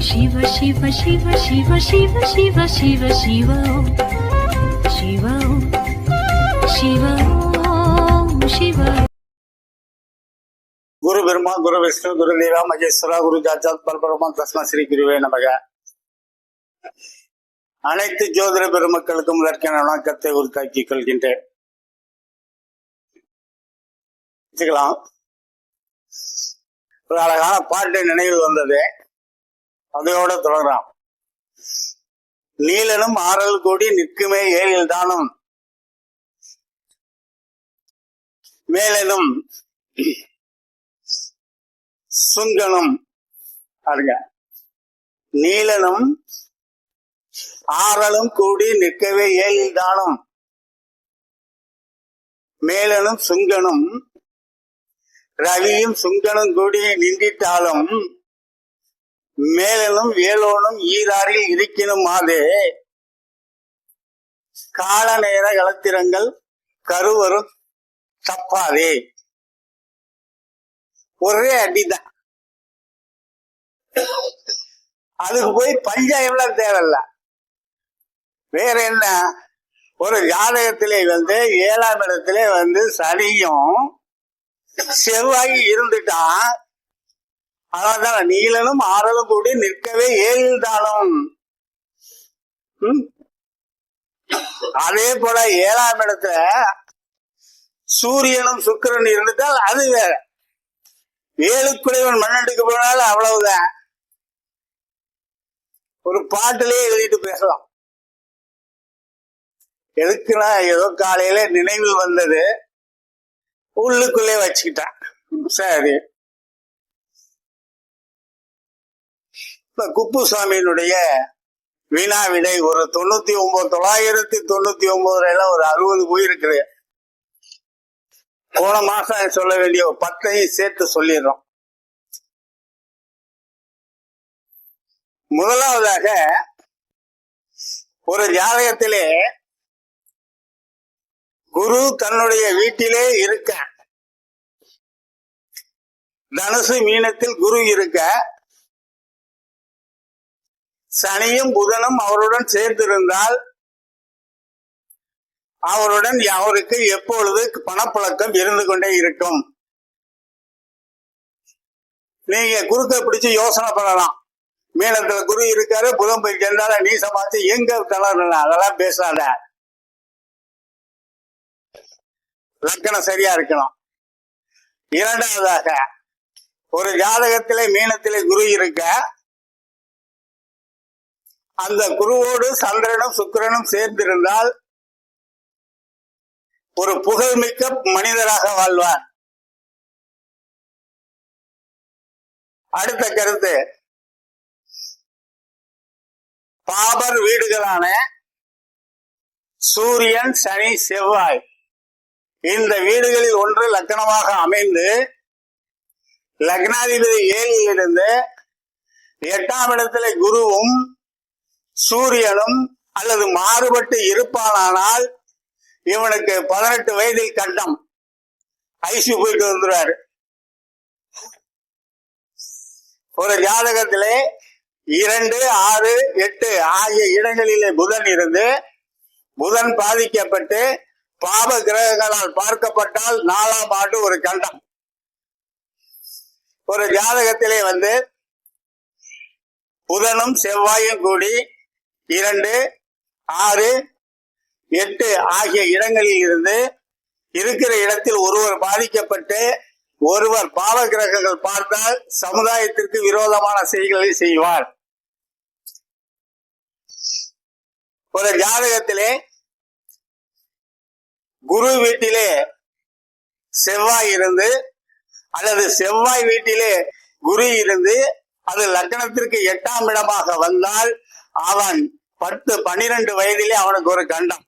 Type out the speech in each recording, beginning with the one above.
சிவ சிவ சிவ சிவ சிவ சிவ சிவ சிவோ சிவோ சிவோ சிவ குரு பிரம்மா குரு விஷ்ணு குரு லீலா மகேஸ்வரா குரு ஜாஜாத் பரபரமா தஸ்மா ஸ்ரீ குருவே நமக. அனைத்து ஜோதிட பெருமக்களுக்கும் இதற்கான வணக்கத்தை உருத்தாக்கி கொள்கின்றேன். ஒரு அழகான பாட்டு நினைவில் வந்தது. அதையோட தொடர்றான் நீலனும் ஆறல் கூடி நிற்குமே ஏழில் தானும். மேலனும் சுங்கனும் பாருங்க. நீலனும் ஆறலும் கூடி நிற்கவே ஏழில் தானும். மேலனும் சுங்கனும் ரவியும் சுங்கனும் கூடி நின்றிட்டாலும் மேலனும் வேலோனும் ஈராறில் இருக்கணும் மாதே கால நேர கலத்திரங்கள் கருவரும் தப்பாதே. ஒரே அடிதான். அதுக்கு போய் பஞ்சாயம்லாம் தேவையில்ல. வேற என்ன? ஒரு ஜாதகத்திலே வந்து ஏழாம் இடத்திலே வந்து சனியும் செவ்வாய் இருந்துட்டான் அதான் நீளனும் ஆறலும் கூடி நிற்கவே ஏழில் ம்? அதே போல ஏழாம் இடத்துல சூரியனும் சுக்கரன் இருந்துட்டால் அது வேற. ஏழுக்குடையவன் மண்ணெடுக்க போனாலும் அவ்வளவுதான். ஒரு பாட்டிலே எழுதிட்டு பேசலாம். எதுக்குன்னா ஏதோ காலையில நினைவில் வந்தது. உள்ளுக்குள்ளே வச்சுக்கிட்டான். சரி. இப்ப குப்புசாமியினுடைய வீணா விடை ஒரு தொண்ணூத்தி ஒன்பது தொள்ளாயிரத்தி தொண்ணூத்தி ஒன்பதுல எல்லாம் ஒரு அறுபது போயிருக்குது. போன மாசம் சொல்ல வேண்டிய ஒரு பத்தையும் சேர்த்து சொல்லிடுறோம். முதலாவதாக ஒரு ஜாதகத்திலே குரு தன்னுடைய வீட்டிலே இருக்க தனுசு மீனத்தில் குரு இருக்க சனியும் புதனும் அவருடன் சேர்ந்திருந்தால் அவருடன் அவருக்கு எப்பொழுது பணப்பழக்கம் இருந்து கொண்டே இருக்கும். நீங்க குறுக்க பிடிச்சு யோசனை பண்ணலாம். மீனத்துல குரு இருக்காரு புதன் போய் சென்றால நீ சமாளிச்சு எங்க தளர்ன அதெல்லாம் பேசாத. லக்கணம் சரியா இருக்கணும். இரண்டாவதாக ஒரு ஜாதகத்திலே மீனத்திலே குரு இருக்க அந்த குருவோடு சந்திரனும் சுக்கிரனும் சேர்ந்திருந்தால் ஒரு புகழ்மிக்க மனிதராக வாழ்வார். அடுத்த கருத்து. பாபர் வீடுகளான சூரியன் சனி செவ்வாய். இந்த வீடுகளில் ஒன்று லக்னமாக அமைந்து லக்னாதிபதி ஏழில் இருந்து எட்டாம் இடத்துல குருவும் சூரியனும் அல்லது மாறுபட்டு இருப்பானானால் இவனுக்கு பதினெட்டு வயதில் கண்டம். ஐசி போயிட்டு வந்துடுவாரு ஒரு ஜாதகத்திலே இரண்டு ஆறு எட்டு ஆகிய இடங்களிலே புதன் இருந்து புதன் பாதிக்கப்பட்டு பாப கிரகங்களால் பார்க்கப்பட்டால் நாலாம் ஆண்டு ஒரு கண்டம். ஒரு ஜாதகத்திலே வந்து புதனும் செவ்வாயும் கூடி இரண்டு ஆறு எட்டு ஆகிய இடங்களில் இருந்து இருக்கிற இடத்தில் ஒருவர் பாதிக்கப்பட்டு ஒருவர் பாவ கிரகங்கள் பார்த்தால் சமுதாயத்திற்கு விரோதமான செய்திகளை செய்வார். ஒரு ஜாதகத்திலே குரு வீட்டிலே செவ்வாய் இருந்து அல்லது செவ்வாய் வீட்டிலே குரு இருந்து அது லக்னத்திற்கு எட்டாம் இடமாக வந்தால் அவன் பத்து பனிரெண்டு வயதிலே அவனுக்கு ஒரு கண்டம்.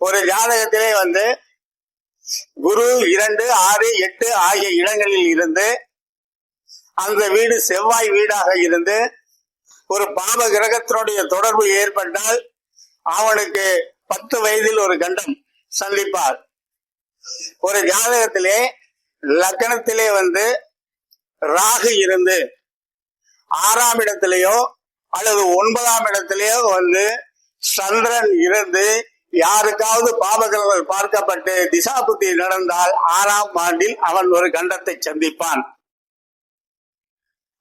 ஒரு ஜாதகத்திலே வந்து குரு இரண்டு ஆறு எட்டு ஆகிய இடங்களில் இருந்து அந்த வீடு செவ்வாய் வீடாக இருந்து ஒரு பாப கிரகத்தினுடைய தொடர்பு ஏற்பட்டால் அவனுக்கு பத்து வயதில் ஒரு கண்டம் சந்திப்பார். ஒரு ஜாதகத்திலே லக்கணத்திலே வந்து ராகு இருந்து ஆறாம் இடத்திலேயோ அல்லது ஒன்பதாம் இடத்திலேயோ வந்து சந்திரன் இருந்து யாருக்காவது பாபகிரகங்கள் பார்க்கப்பட்டு திசாபுத்தி நடந்தால் ஆறாம் ஆண்டில் அவன் ஒரு கண்டத்தை சந்திப்பான்.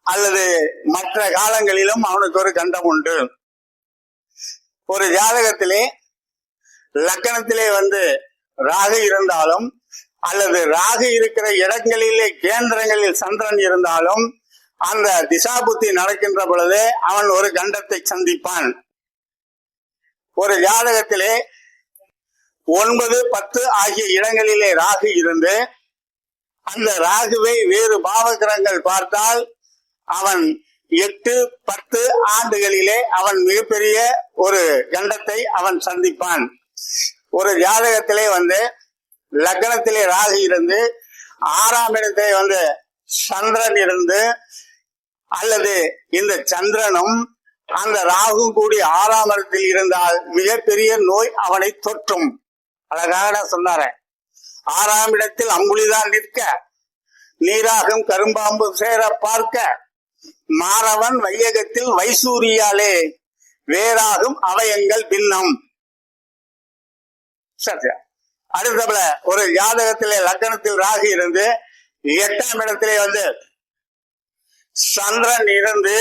அல்லது மற்ற காலங்களிலும் அவனுக்கு ஒரு கண்டம் உண்டு. ஒரு ஜாதகத்திலே லக்கணத்திலே வந்து ராகு இருந்தாலும் அல்லது ராகு இருக்கிற இடங்களிலே கேந்திரங்களில் சந்திரன் இருந்தாலும் அந்த திசா புத்தி நடக்கின்ற பொழுது அவன் ஒரு கண்டத்தை சந்திப்பான். ஒரு ஜாதகத்திலே ஒன்பது பத்து ஆகிய இடங்களிலே ராகு இருந்து அந்த ராகுவை வேறு பாவகிரகங்கள் பார்த்தால் அவன் எட்டு பத்து ஆண்டுகளிலே அவன் மிகப்பெரிய ஒரு கண்டத்தை அவன் சந்திப்பான். ஒரு ஜாதகத்திலே வந்து லக்னத்திலே ராகு இருந்து ஆறாம் இடத்திலே வந்து சந்திரன் இருந்து அல்லது இந்த சந்திரனும் அந்த ராகு கூடி ஆறாம் இடத்தில் இருந்தால் மிகப்பெரிய நோய் அவனை தொற்றும். அழகாக நான் ஆறாம் இடத்தில் அம்புலிதான் நிற்க நீராகும் கரும்பாம்பு சேர பார்க்க மாறவன் வையகத்தில் வைசூரியாலே வேறாகும் அவயங்கள் பின்னம். சரி அடுத்தபல ஒரு ஜாதகத்திலே லக்கணத்தில் ராகு இருந்து எட்டாம் இடத்திலே வந்து சந்திரன் இருந்து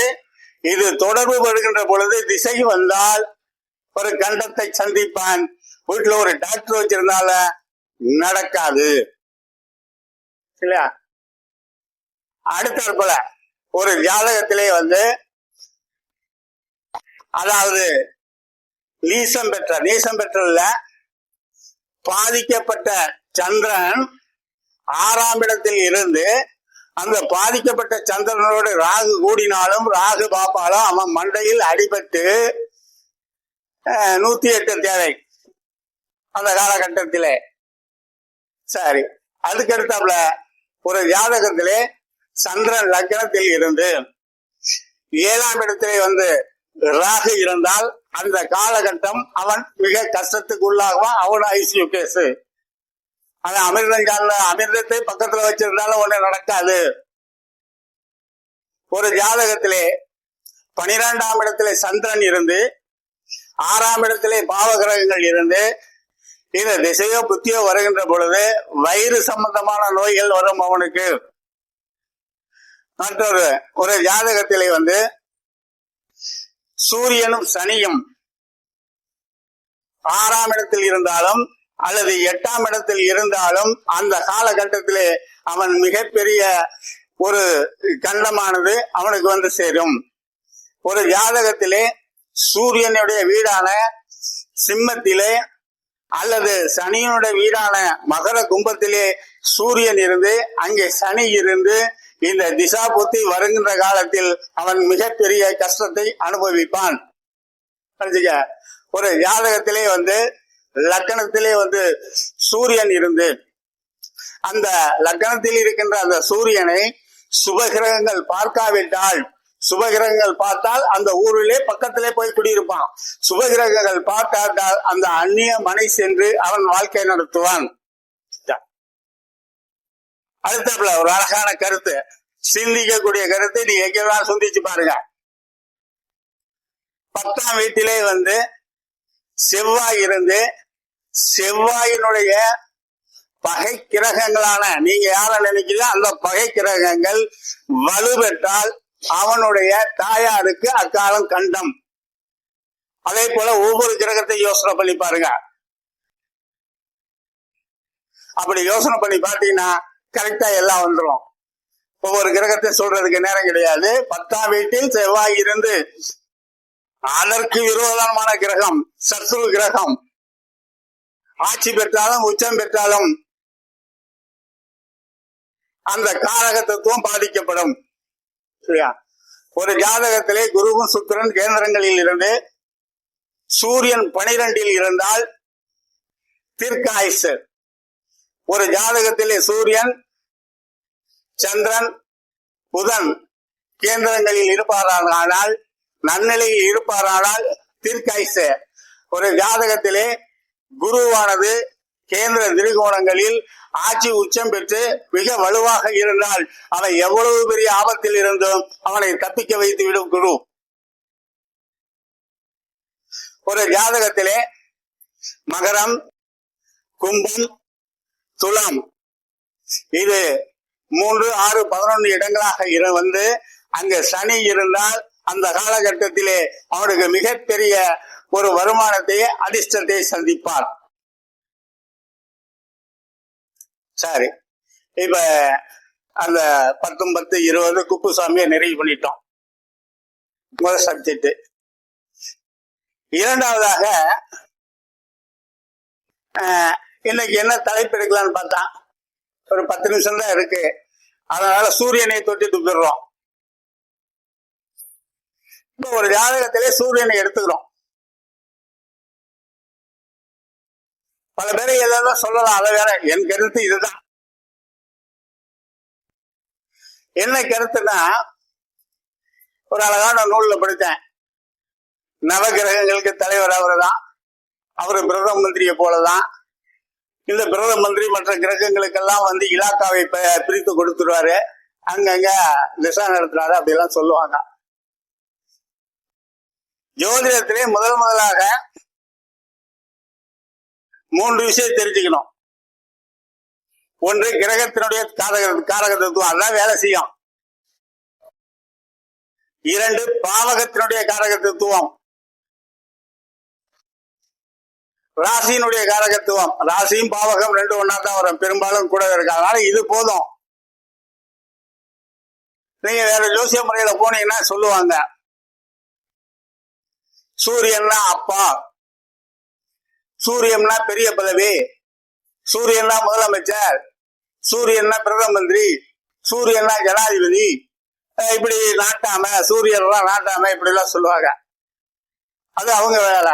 இது தொடர்பு படுகின்ற பொழுது திசை வந்தால் ஒரு கண்டத்தை சந்திப்பான். வீட்டுல ஒரு டாக்டர் வச்சிருந்தால நடக்காது. இல்லையா? அடுத்த போல ஒரு ஜாதகத்திலே வந்து அதாவது நீசம் பெற்ற நீசம் பெற்றல பாதிக்கப்பட்ட சந்திரன் ஆறாம் இடத்தில் இருந்து அந்த பாதிக்கப்பட்ட சந்திரனோடு ராகு கூடினாலும் ராகு பாப்பாலும் அவன் மண்டையில் அடிபட்டு நூத்தி எட்டு தேவை. அந்த காலகட்டத்திலே. சரி. அதுக்கடுத்தாப்புல ஒரு ஜாதகத்திலே சந்திரன் லக்னத்தில் இருந்து ஏழாம் இடத்திலே வந்து ராகு இருந்தால் அந்த காலகட்டம் அவன் மிக கஷ்டத்துக்கு உள்ளாகுவான் அவன் ஐசியூ கேஸ் ஆனா அமிர்தங்கால அமிர்தத்தை பக்கத்துல வச்சிருந்தாலும் ஒண்ணு நடக்காது. ஒரு ஜாதகத்திலே பனிரெண்டாம் இடத்துல சந்திரன் இருந்து ஆறாம் இடத்திலே பாவகிரகங்கள் இருந்து இந்த திசையோ புத்தியோ வருகின்ற பொழுது வயிறு சம்பந்தமான நோய்கள் வரும் அவனுக்கு. மற்றொரு ஒரு ஜாதகத்திலே வந்து சூரியனும் சனியும் ஆறாம் இடத்தில் இருந்தாலும் அல்லது எட்டாம் இடத்தில் இருந்தாலும் அந்த காலகட்டத்திலே அவன் மிகப்பெரிய ஒரு கண்டமானது அவனுக்கு வந்து சேரும். ஒரு ஜாதகத்திலே சூரியனுடைய வீடான சிம்மத்திலே அல்லது சனியினுடைய வீடான மகர கும்பத்திலே சூரியன் இருந்து அங்கே சனி இருந்து இந்த திசா புத்தி வருகின்ற காலத்தில் அவன் மிகப்பெரிய கஷ்டத்தை அனுபவிப்பான். ஒரு ஜாதகத்திலே வந்து லக்கணத்திலே வந்து சூரியன் இருந்து அந்த லக்கணத்தில் இருக்கின்ற அந்த சூரியனை சுபகிரகங்கள் பார்க்காவிட்டால் சுபகிரகங்கள் பார்த்தால் அந்த ஊரிலே பக்கத்திலே போய் குடியிருப்பான். சுபகிரகங்கள் பார்க்காவிட்டால் அந்த அந்நிய மனை சென்று அவன் வாழ்க்கை நடத்துவான். அடுத்தப்புல ஒரு அழகான கருத்து. சிந்திக்கக்கூடிய கருத்தை நீ எங்கெல்லாம் சிந்திச்சு பாருங்க. பத்தாம் வீட்டிலே வந்து செவ்வாய் இருந்து செவ்வாயினுடைய பகை கிரகங்களான நீங்க யார நினைக்கிறீங்க அந்த பகை கிரகங்கள் வலுப்பெற்றால் அவனுடைய தாயாருக்கு அக்காலம் கண்டம். அதே போல ஒவ்வொரு கிரகத்தை யோசனை பண்ணி பாருங்க. அப்படி யோசனை பண்ணி பார்த்தீங்கன்னா கரெக்டா எல்லாம் வந்துடும் ஒவ்வொரு கிரகத்தை சொல்றதுக்கு நேரம் கிடையாது. பத்தாம் வீட்டில் செவ்வாய் இருந்து அதற்கு விரோதமான கிரகம் சத்ரு கிரகம். ஆட்சி பெற்றாலும் உச்சம் பெற்றாலும் அந்த காரகத்துவம் பாதிக்கப்படும். சரியா? ஒரு ஜாதகத்திலே குருவும் சுக்கரன் கேந்திரங்களில் இருந்து சூரியன் பனிரெண்டில் இருந்தால் தீர்க்காயுசு ஒரு ஜாதகத்திலே சூரியன் சந்திரன் புதன் கேந்திரங்களில் இருப்பாரானால் நன்னிலையில் இருப்பாரானால் தீர்க்காயுசு ஒரு ஜாதகத்திலே குருவானது கேந்திர திரிகோணங்களில் ஆட்சி உச்சம் பெற்று மிக வலுவாக இருந்தால் அவன் எவ்வளவு பெரிய ஆபத்தில் இருந்தும் அவனை தப்பிக்க வைத்து விடும் குரு. ஒரு ஜாதகத்திலே மகரம் கும்பம் துலாம். இது மூன்று ஆறு பதினொன்று இடங்களாக இரு- வந்து அங்கு சனி இருந்தால் அந்த காலகட்டத்திலே அவனுக்கு மிகப்பெரிய ஒரு வருமானத்தை அதிர்ஷ்டத்தை சந்திப்பார். சரி. இப்ப அந்த பத்தொன்பத்து இருபது குப்புசாமியை நிறைவு பண்ணிட்டோம். முதல் சப்ஜெக்ட். இரண்டாவதாக இன்னைக்கு என்ன தலைப்பு எடுக்கலாம்னு பார்த்தா ஒரு பத்து நிமிஷம் தான் இருக்கு. அதனால சூரியனை தொட்டி துப்பிடுறோம். இப்போ ஒரு ஜாதகத்திலே சூரியனை எடுத்துக்கிறோம். பல பேரை எதாவது சொல்லலாம். அதை வேற என் கருத்து இதுதான். என்ன கருத்துன்னா ஒரு அழகான நூல்ல படித்தேன். நவகிரகங்களுக்கு தலைவர் அவருதான். அவரு பிரதம மந்திரியை போலதான். இந்த பிரதம மந்திரி மற்ற கிரகங்களுக்கெல்லாம் வந்து இலாக்காவை பிரித்து கொடுத்துருவாரு. அங்கங்க திசா நடத்துறாரு அப்படிலாம் சொல்லுவாங்க. ஜோதிடத்திலே முதல் முதலாக மூன்று விஷயம் தெரிஞ்சுக்கணும். ஒன்று கிரகத்தினுடைய காரக காரக தத்துவம் அதான் வேலை செய்யும். இரண்டு பாவகத்தினுடைய காரக தத்துவம் ராசியினுடைய காரகத்துவம். ராசியும் பாவகம் ரெண்டு ஒன்னா தான் வரும். பெரும்பாலும் கூட இருக்கு. அதனால இது போதும். நீங்க வேற ஜோசிய முறையில போனீங்கன்னா சொல்லுவாங்க. சூரியன்னா அப்பா. சூரியன்னா பெரிய பதவி சூரியன்னா முதலமைச்சர் சூரியன்னா பிரதம மந்திரி சூரியன்னா ஜனாதிபதி இப்படி நாட்டாம சூரியன்லாம் நாட்டாம இப்படி எல்லாம் சொல்லுவாங்க. அது அவங்க வேலை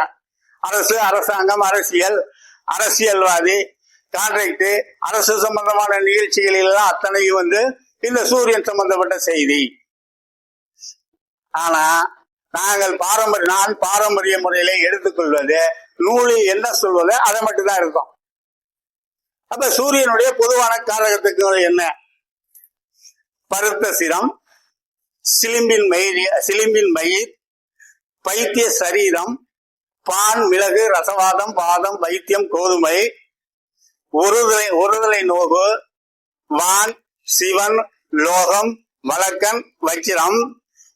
அரசு அரசாங்கம் அரசியல் அரசியல்வாதி கான்ட்ராக்டு அரசு சம்பந்தமான நிகழ்ச்சிகளில் எல்லாம் அத்தனையும் வந்து இந்த சூரியன் சம்பந்தப்பட்ட செய்தி. ஆனா நாங்கள் பாரம்பரிய நான் பாரம்பரிய முறையில எடுத்துக்கொள்வது நூலில் என்ன சொல்வது அதை மட்டும்தான் இருக்கும். அப்ப சூரியனுடைய பொதுவான காரகத்துக்கு என்ன? பருத்த சிரம் சிலிம்பின் மயிரி சிலிம்பின் மயிர் பைத்திய சரீரம் பான் மிளகு ரசவாதம் பாதம் வைத்தியம் கோதுமை ஒருதலை ஒருதலை நோகு வான் சிவன் லோகம் வழக்கன் வச்சிரம்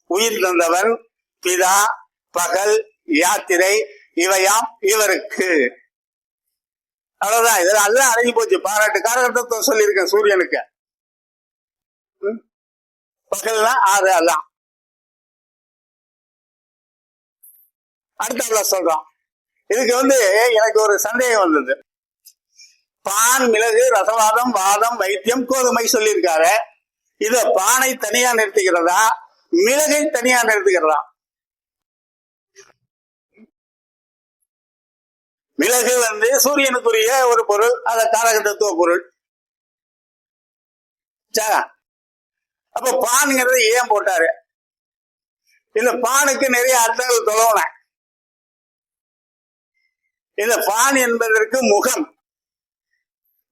உயிர் தந்தவன் பிதா பகல் யாத்திரை இவையாம் இவருக்கு. அவ்வளவுதான். இதெல்லாம் எல்லாம் அடங்கி போச்சு. பாராட்டு. காரகத்துவம் சொல்லியிருக்கேன் சூரியனுக்கு. ம்? பகல்னா ஆறு அல்லாம் அடுத்த சொல்றோம். இதுக்கு வந்து எனக்கு ஒரு சந்தேகம் வந்தது. பான் மிளகு ரசவாதம் வாதம் வைத்தியம் கோதுமை சொல்லியிருக்காரு. இத பானை தனியா நிறுத்திக்கிறதா? மிளகை தனியா நிறுத்துகிறதா மிளகு வந்து சூரியனுக்குரிய ஒரு பொருள் அத காரக தத்துவ பொருள் அப்ப பான்ங்கிறது ஏன் போட்டாரு. இந்த பானுக்கு நிறைய அர்த்தங்கள் தொலைவன இந்த பான் என்பதற்கு முகம்.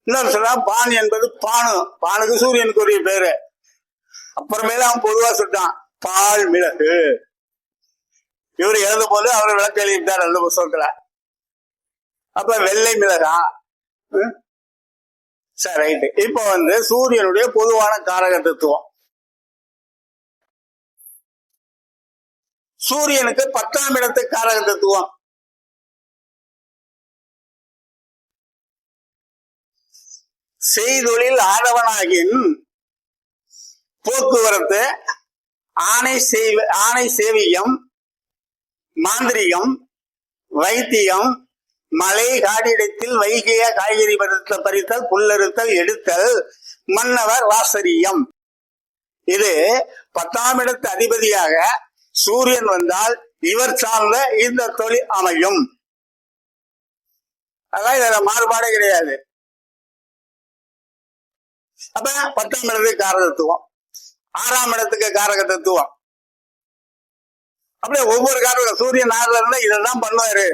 இன்னொரு சொல்றா பான் என்பது பானு. பானுக்கு சூரியனுக்குரிய பேரு. அப்புறமேல அவன் பொதுவா சொல்லிட்டான் பால் மிளகு. இவர் எழுத போது அவர் விளக்கு எழுதிட்டார் அந்த புத்தகத்துல. அப்ப வெள்ளை மிளகா. சரி ரைட்டு. இப்ப வந்து சூரியனுடைய பொதுவான காரக தத்துவம் சூரியனுக்கு பத்தாம் இடத்து காரக தத்துவம் செய்தொழில் ஆடவனாகின் போக்குவரத்து ஆணை செய்வ ஆணை சேவியம் மாந்திரிகம் வைத்தியம் மலை காடிடத்தில் வைகைய காய்கறி பறித்த பறித்தல் புல்லறுத்தல் எடுத்தல் மன்னவர் வாசரியம் இது பத்தாம் இடத்து அதிபதியாக சூரியன் வந்தால் இவர் சார்ந்த இந்த தொழில் அமையும். அதான் இதுல மாறுபாடே கிடையாது. அப்ப பத்தாம் இடத்துக்கு காரகத்துவம். ஆறாம் இடத்துக்கு காரக தத்துவம் அப்படியே ஒவ்வொரு காரகம் சூரியன் ஆறுல இருந்தா இதெல்லாம் பண்ணுவாரு.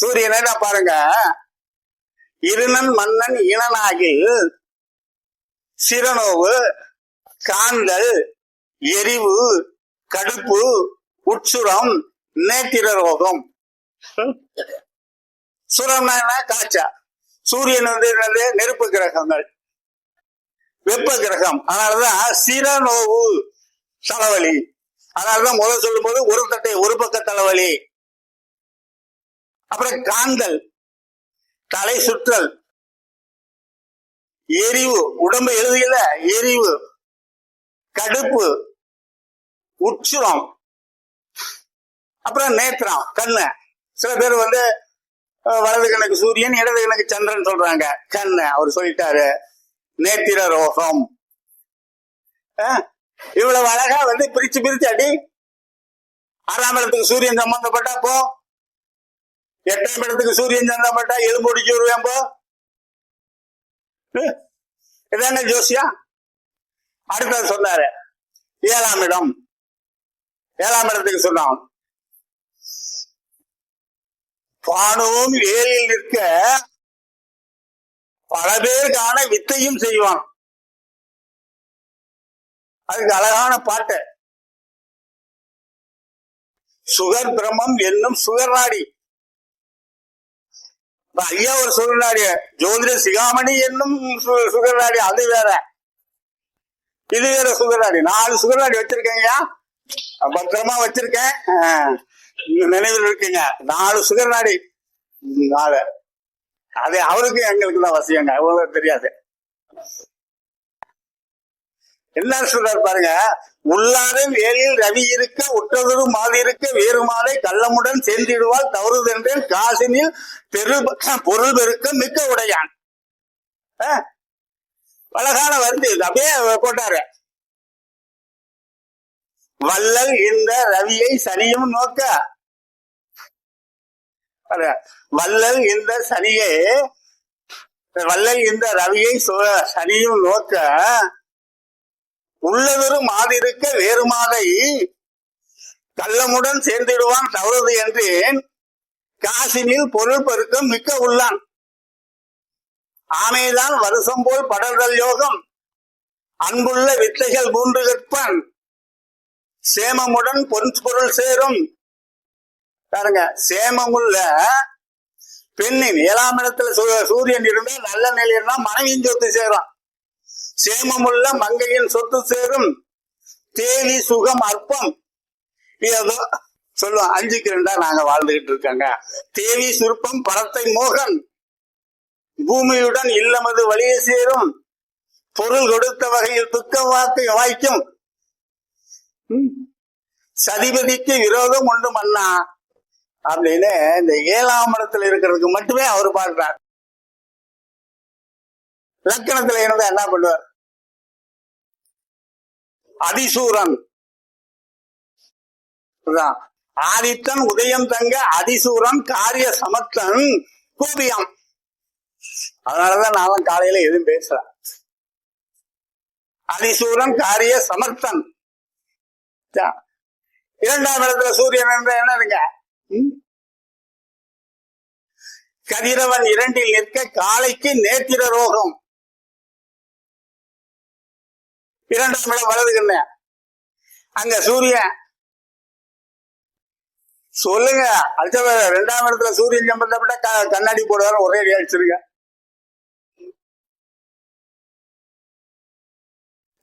சூரியனை நான் பாருங்க? இருநன் மன்னன் இனனாகில் சிறனோவு காந்தல் எரிவு கடுப்பு உட்சுரம் நேத்திர ரோகம் சுரம்னா காய்ச்சா. சூரியன் வந்து என்னது? நெருப்பு கிரகங்கள். வெப்ப கிரகம். அதனாலதான் சிறநோவு தலைவலி. அதனாலதான் முதல் சொல்லும் போது ஒரு தட்டை ஒரு பக்க தலைவலி. அப்புறம் காந்தல் தலை சுற்றல் எரிவு உடம்பு எழுதியல எரிவு கடுப்பு உச்சுரம் அப்புறம் நேத்திரம் கண்ணு. சில பேர் வந்து வலது கணக்கு சூரியன் இடது கணக்கு சந்திரன் சொல்றாங்க. கண்ணு அவர் சொல்லிட்டாரு. நேத்திர ரோகம். இவ்வளவு அழகா வந்து பிரிச்சு பிரிச்சு அடி. ஆறாம் இடத்துக்கு சூரியன் சம்பந்தப்பட்டா போ. எட்டாம் இடத்துக்கு சூரியன் சம்பந்தப்பட்டா எலும்பு ஒடிச்சு வருவேன் போ ஜோசியா? அடுத்தது சொன்னாரு. ஏழாம் இடம். ஏழாம் இடத்துக்கு சொன்னான். பானுவும் ஏழில் நிற்க பல பேர் காண வித்தையும் செய்வான். அதுக்கு அழகான பாட்டு. சுகர் பிரம்மம் என்னும் சுகர் நாடி. ஐயா ஒரு சுகர்நாடி ஜோதிட சிகாமணி என்னும் சு- சுகர் நாடி அது வேற. இது வேற சுகர்நாடி நாலு சுகர்நாடி வச்சிருக்கேங்கய்யா பத்திரமா வச்சிருக்கேன். ஆஹ், நினைவில் இருக்குங்க. நாலு சுகர் நாடி நாலு அது அவருக்கு எங்களுக்கு தான் வசியங்க. அவ்வளவு தெரியாது. என்ன சொல்றாரு பாருங்க உள்ளாரும் வேலையில் ரவி இருக்க உற்றதொரு மாதி இருக்க வேறு மாலை கள்ளமுடன் சேர்ந்திடுவாள் தவறுதென்றேன் காசினில் பெரு பொருள் பெருக்க மிக்க உடையான். அழகான வருது அப்படியே போட்டாரு. வள்ளல் இந்த ரவியை சனியும் நோக்க. வள்ளல் இந்த சனியை வள்ளல் இந்த ரவியை சனியும் நோக்க உள்ளவரும் மாதிருக்க வேறுமாதை கள்ளமுடன் சேர்ந்திடுவான் தவறுது என்றேன். காசினில் பொருள் பெருக்கம் மிக்க உள்ளான். ஆமைதான் வருஷம் போல் படர்தல் யோகம். அன்புள்ள வித்தைகள் மூன்று கற்பன். சேமமுடன் பொன் பொருள் சேரும். பாருங்க சேமமுள்ள பெண்ணின் ஏழாம் இடத்துல சூ- சூரியன் இருந்தால் நல்ல நிலையினா மனைவியின் சொத்து சேரும். சேமமுள்ள மங்கையின் சொத்து சேரும். தேவி சுகம் அற்பம். ஏதோ சொல்லுவோம் அஞ்சுக்கு ரெண்டா நாங்க வாழ்ந்துகிட்டு இருக்கோங்க. தேவி சுருப்பம் பரத்தை மோகன். பூமியுடன் இல்லமது வழியை சேரும். பொருள் கொடுத்த வகையில் துக்கம் வாக்கு வாய்க்கும். சதிபதிக்கு விரோதம் உண்டு மன்னா. அப்படின்னு இந்த ஏழாம் இடத்துல இருக்கிறதுக்கு மட்டுமே அவர் பாடுறார். லக்கணத்துல இருந்தா என்ன பண்ணுவார்? அதிசூரன். அதான். ஆதித்தன் உதயம் தங்க அதிசூரன் காரிய சமர்த்தன் கோபியம். அதனாலதான் நான் காலையில எதுவும் பேசுறேன் அதிசூரன் காரிய சமர்த்தன் இரண்டாம் இடத்துல சூரியன் என்ற என்னதுங்க ம்? கதிரவன் இரண்டில் நிற்க காலைக்கு நேத்திர ரோகம். இரண்டாம் இடம் வலது கண்ணு. அங்க சூரியன். சொல்லுங்க. அடுத்த ரெண்டாம் இடத்துல சூரியன் சம்பந்தப்பட்ட க- கண்ணாடி போடுவாரு ஒரே அடி அடிச்சிருங்க.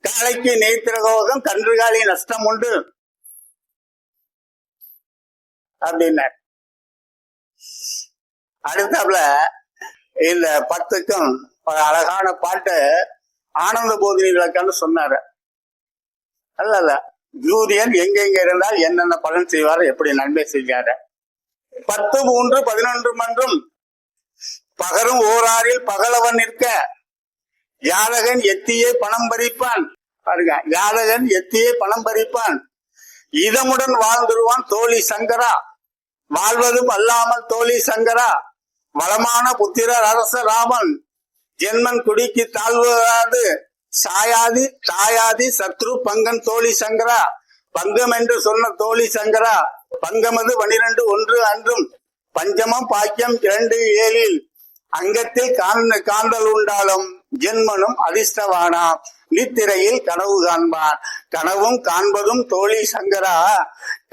காலைக்கு நெய்த்திரகோகம் கன்று கன்றுகாலி நஷ்டம் உண்டு. அப்படின்னார். அடுத்தாப்புல இந்த பத்துக்கும் ஒரு அழகான பாட்டு ஆனந்த போதினி விளக்கம்னு சொன்னாரு. அல்ல அல்ல. சூரியன் எங்கெங்க இருந்தால் என்னென்ன பலன் செய்வார் எப்படி நன்மை செய்யாரு பத்து மூன்று பதினொன்று மன்றும் பகரும் ஓராறில் பகலவன் நிற்க. யாதகன் எத்தியே பணம் பறிப்பான். பாருங்க யாதகன் எத்தியே பணம் பறிப்பான். இதமுடன் வாழ்ந்துருவான் தோழி சங்கரா. வாழ்வதும் அல்லாமல் தோழி சங்கரா. வளமான புத்திரர் அரச ராமன் ஜென்மன் குடிக்கு தாழ்வாது. சாயாதி தாயாதி சத்ரு பங்கன் தோழி சங்கரா. பங்கம் என்று சொன்ன தோழி சங்கரா. பங்கமது பனிரெண்டு ஒன்று அன்றும் பஞ்சமம் பாக்கியம் இரண்டு ஏழில். அங்கத்தில் காந்தல் உண்டாலும் ஜென்மனும் அதிர்ஷ்டவானா? நித்திரையில் கனவு காண்பான் கனவும் காண்பதும் தோழி சங்கரா.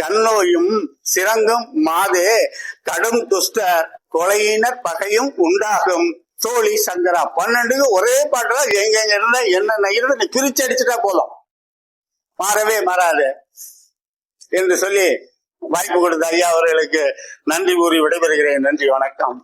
கண்ணோயும் சிறங்கும் மாதே. கடும் துஷ்டர் கொலையினர் பகையும் உண்டாகும். தோழி சங்கரா பன்னெண்டுக்கு ஒரே பாட்டுல எங்க எங்க இருந்தா என்ன இருந்து நீ பிரிச்சு அடிச்சுட்டா போதும். மாறவே மாறாது. என்று சொல்லி வாய்ப்பு கொடுத்த ஐயா அவர்களுக்கு நன்றி கூறி விடைபெறுகிறேன். நன்றி வணக்கம்.